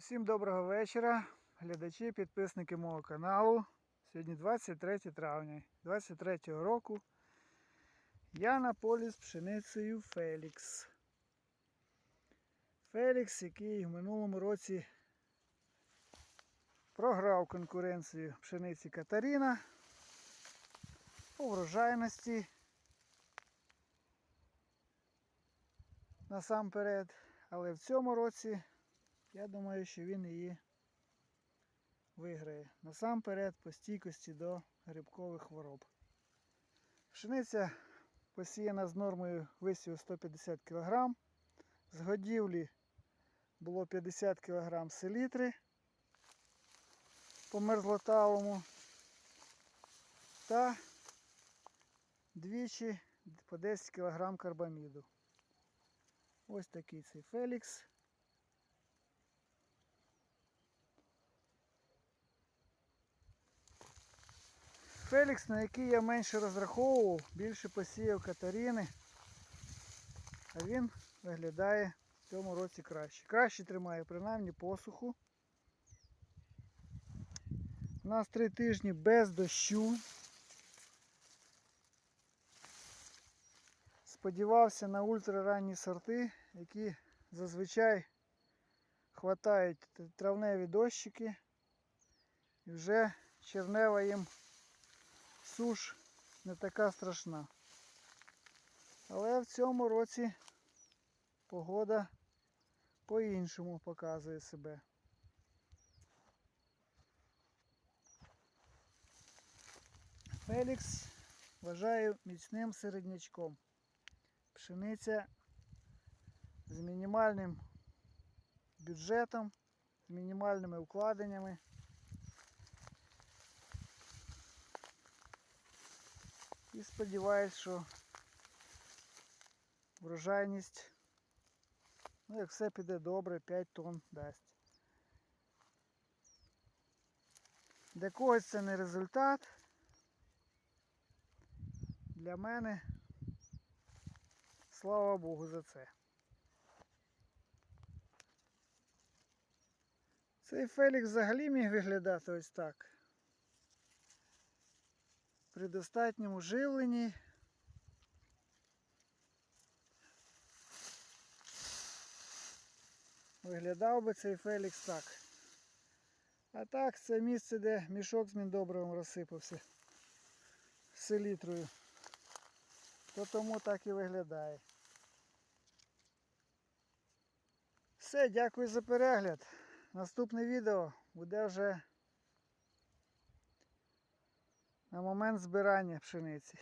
Усім доброго вечора, глядачі, підписники мого каналу. Сьогодні 23 травня 23 року. Я на полі з пшеницею Фелікс. Фелікс, який в минулому році програв конкуренцію пшениці Катаріна по врожайності. Насамперед, але в цьому році я думаю, що він її виграє. Насамперед по стійкості до грибкових хвороб. Пшениця посіяна з нормою висіву 150 кг. З годівлі було 50 кг селітри по мерзлоталому та двічі по 10 кг карбаміду. Ось такий цей Фелікс. Фелікс, на який я менше розраховував, більше посіяв Катаріни, а він виглядає в цьому році краще. Краще тримає принаймні посуху. У нас три тижні без дощу. Сподівався на ультраранні сорти, які зазвичай хватають травневі дощики і вже чернева їм суш не така страшна. Але в цьому році погода по-іншому показує себе. Фелікс вважаю міцним середнячком. Пшениця з мінімальним бюджетом, з мінімальними вкладеннями. І сподіваюсь, що врожайність, ну як все піде добре, 5 тонн дасть. Для когось це не результат. Для мене слава Богу за це. Цей Фелікс взагалі міг виглядати ось так. При достатньому живленні. Виглядав би цей Фелікс так. А так це місце, де мішок з міндобривом розсипався селітрою. То тому так і виглядає. Все, дякую за перегляд. Наступне відео буде вже на момент збирання пшениці.